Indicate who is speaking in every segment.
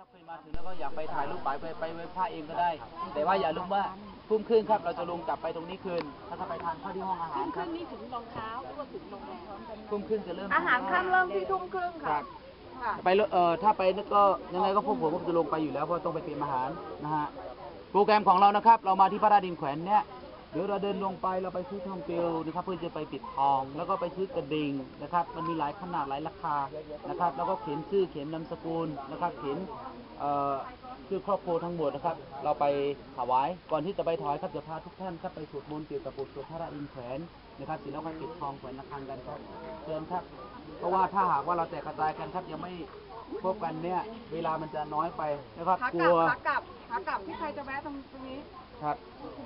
Speaker 1: ถ้าเคยมาถึงแล้วก็อยากไปถ่ายรูปไปไปไปไว้ผ้าเองก็ได้ แต่ว่าอย่าลืมว่าทุ่มครึ่งครับเราจะลงกลับไปตรงนี้คืนถ้าจะไปทานข้าวที่ห้องอาหารครับ
Speaker 2: นี่ถึงรองเท้าหรือว่าถึงโรงแรม
Speaker 1: ทุ่มครึ่งจะเริ่ม
Speaker 3: อาหารค่ำเริ่มที่ทุ่มครึ่ง
Speaker 1: ค
Speaker 3: ค่ะ
Speaker 1: รับ
Speaker 3: ค่ะ
Speaker 1: ไปเลยเอ่อถ้าไปนึกก็ยังไงก็พวกผมก็จะลงไปอยู่แล้วเพราะต้องไปเตรียมอาหารนะฮะโปรแกรมของเรานะครับ เรามาที่พระราชดินแขวนเนี่ยเดี๋ยวเราเดินลงไปเราไปซื้อทองเปลวนะครับ เพื่อจะไปปิดทอง แล้วก็ไปซื้อกระดิ่งนะครับ มันมีหลายขนาดหลายราคานะครับ แล้วก็เขียนชื่อเขียนนามสกุลนะครับ เขียนเอ่อ ชื่อครอบครัวทั้งหมดนะครับ เราไปถวายก่อนที่จะไปถวายครับจะพาทุกท่านครับไปสวดมนต์เกี่ยวกับบทสวดพระราชดินแขวนนะครับเสร็จแล้วค่อยปิดทองแขวนระฆังกันครับเชิญครับ เพราะว่าถ้าหากว่าเราแตกกระจายกันครับยังไม่พบกันเนี่ย เวลามันจะน้อยไปนะครับ
Speaker 3: ขาก
Speaker 1: ก
Speaker 3: ลั
Speaker 1: ลั
Speaker 3: บ
Speaker 1: ว
Speaker 3: ขากลับขากลับที่ใครจะแวะตรงตรงนี้
Speaker 1: ครับ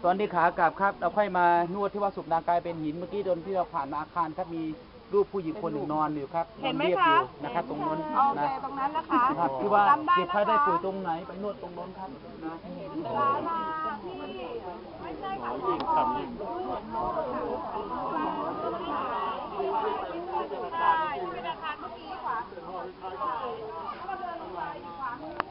Speaker 1: ตอนที่ขากลับครับ เราค่อยมานวดที่ว่าสุบนางกลายเป็นหินเมื่อกี้ตอนที่เราผ่านมาอาคารครับมี รูปผู้หญิงคนหนึ่งนอนอยู่ครับ
Speaker 3: เห็นไหม
Speaker 1: อรียบ
Speaker 3: คะ
Speaker 1: อยู่นะครับ ตรงนู้น
Speaker 3: โอเค
Speaker 1: นะ
Speaker 3: ตรงนั้นนะคะ
Speaker 1: ครับที่ว่า
Speaker 3: จำได้
Speaker 1: เจ็บ
Speaker 3: นะ
Speaker 1: ไข้ได้
Speaker 3: คะ
Speaker 1: ป่วยตรงไหนไปนวดตรงนู้นครับนะ
Speaker 3: ศาลาที่ไม่ใช่ค่ะยิงคำยิงใช่ที่เป็นอาคารเมื่อกี้ขวาแล้วก็เดินลงไปอีกขวามือ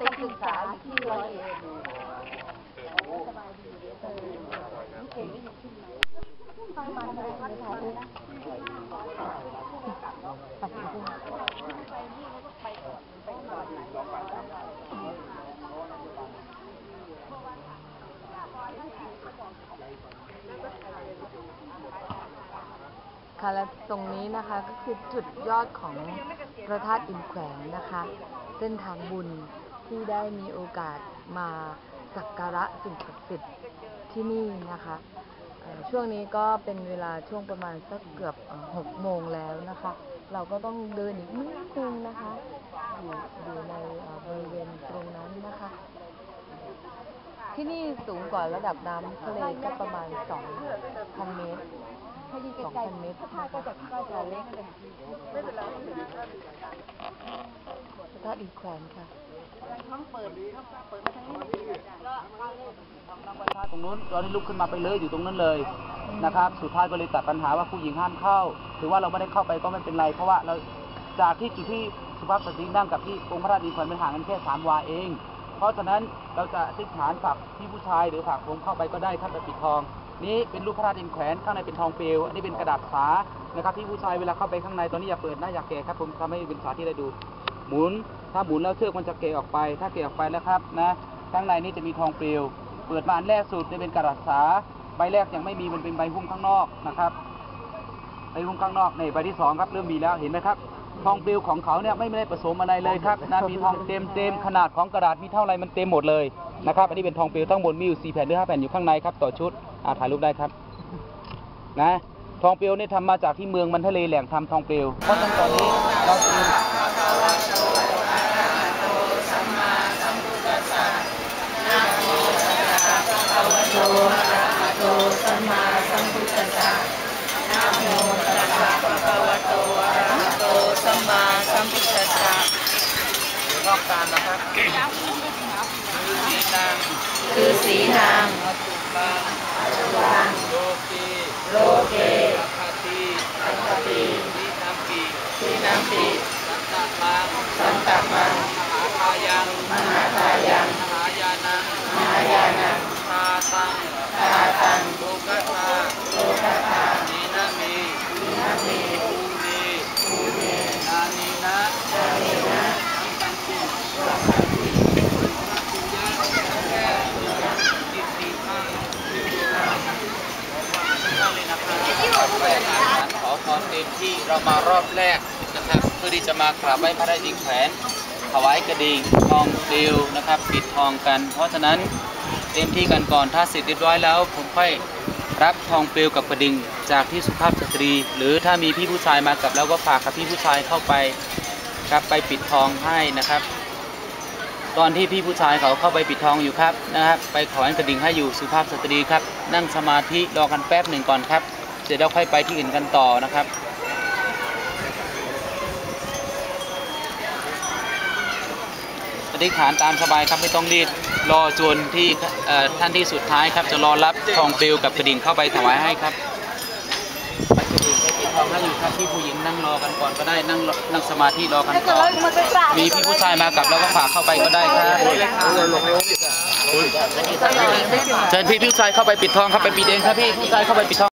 Speaker 3: ติศึกษาที่ร้อยเอ็ดค่ะ และตรงนี้นะคะก็คือจุดยอดของพระธาตุอินแขวนนะคะ เส้นทางบุญที่ได้มีโอกาสมาสักการะสิ่งศักดิ์สิทธิ์ที่นี่นะคะช่วงนี้ก็เป็นเวลาช่วงประมาณสักเกือบหกโมงแล้วนะคะ เราก็ต้องเดินอีกนิดนึงนะคะอยู่อยู่ในบริเวณตรงนั้นนะคะ ที่นี่สูงกว่าระดับน้ำทะเลก็ประมาณ2,000เมตร 2,000เมตรนะคะก็จะก็จะเล็กเลยไม่เป็นไรพระธาตุอินแขวนค่ะ
Speaker 1: ตรงนู้นตอนที่ลุกขึ้นมาไปเลยอยู่ตรงนั้นเลยนะครับ สุดท้ายก็เลยตัดปัญหาว่าผู้หญิงห้ามเข้า ถือว่าเราไม่ได้เข้าไปก็ไม่เป็นไร เพราะว่าเราจากที่จุดที่สุภาพสตรีนั่งกับที่องค์พระราชดินแขวนเป็นห่างกันแค่สามวาเอง เพราะฉะนั้นเราจะอธิษฐานฝากพี่ผู้ชายหรือฝากผมเข้าไปก็ได้ครับไปปิดทอง นี้เป็นรูปพระราชดินแขวนข้างในเป็นทองเปลวอันนี้เป็นกระดาษสานะครับพี่ผู้ชายเวลาเข้าไปข้างในตอนนี้อย่าเปิดนะอย่าแกะครับผมทำให้เป็นสาธิตได้ดูหมุน ถ้าหมุนแล้วเชือกมันจะเกะออกไป ถ้าเกะออกไปแล้วครับนะข้างในนี่จะมีทองเปลวเปิดมาอันแรกสุดจะเป็นกระดาษสาใบแรกยังไม่มีมันเป็นใบหุ้มข้างนอกนะครับใบหุ้มข้างนอกนี่ใบที่สองครับเริ่มมีแล้วเห็นไหมครับ ทองเปลวของเขาเนี่ยไม่ได้ผสมอะไรเลยครับนะมีทองเต็มเต็มขนาดของกระดาษมีเท่าไรมันเต็มหมดเลย นะครับ อันนี้เป็นทองเปลวทั้งหมดมีอยู่สี่แผ่นหรือห้าแผ่นอยู่ข้างในครับต่อชุดอ่าถ่ายรูปได้ครับ นะทองเปลวเนี่ยทำมาจากที่เมืองมันทะเลแหล่งทำทองเปลวเพราะฉะนั้นตอนนี้เราเตรียมรอบการนะครับ คือสีนาง
Speaker 3: คือสีนาง
Speaker 1: อสุรังโลกีโลเกอัคติอัคติสีน้ำปี
Speaker 3: สีน้ำปี
Speaker 1: สันตมัง
Speaker 3: สันตมัง
Speaker 1: มหาทายัง
Speaker 3: มหาทายัง
Speaker 1: มหายานัง
Speaker 3: มหายานัง
Speaker 1: ตาตัง
Speaker 3: ตาตัง
Speaker 1: โลกัสสา
Speaker 3: โลกัสสา
Speaker 1: นีนามี
Speaker 3: สีนามี
Speaker 1: ภูมี
Speaker 3: ภูเม
Speaker 1: นานีนะ
Speaker 3: จามีนะ
Speaker 1: สัมปันติ
Speaker 3: สัมปันติ
Speaker 1: ปุญญาแก่จิตติทางขอพรเต็มที่ เรามารอบแรกนะครับ เพื่อที่จะมากราบไหว้พระราชดิงแขวนถวายกระดิ่งทองเปลวนะครับ ปิดทองกัน เพราะฉะนั้นเต็มที่กันก่อนถ้าเสร็จเรียบร้อยแล้ว ผมค่อยรับทองเปลวกับกระดิ่งจากที่สุภาพสตรี หรือถ้ามีพี่ผู้ชายมากับแล้วก็ฝากกับพี่ผู้ชายเข้าไปครับไปปิดทองให้นะครับ ตอนที่พี่ผู้ชายเขาเข้าไปปิดทองอยู่ครับนะครับ ไปขอให้กระดิ่งให้อยู่สุภาพสตรีครับ นั่งสมาธิรอกันแป๊บหนึ่งก่อนครับ เสร็จแล้วค่อยไปที่อื่นกันต่อนะครับ ธิษฐานตามสบายครับไม่ต้องรีบรอจนที่เอ่อท่านที่สุดท้ายครับจะรอรับทองปลิวกับกระดิ่งเข้าไปถวายให้ครับไปกระดิ่งไปปิดทองให้อยู่ครับพี่ผู้หญิงนั่งรอกันก่อนก็ได้นั่งรอนั่งสมาธิรอกันก่อน
Speaker 2: มันไปกราบ
Speaker 1: มีพี่ผู้ชายมากับแล้วก็ฝากเข้าไปก็ได้ครับเชิญพี่ผู้ชายเข้าไปปิดทองครับไปปิดเองครับพี่ผู้ชายเข้าไปปิดทอง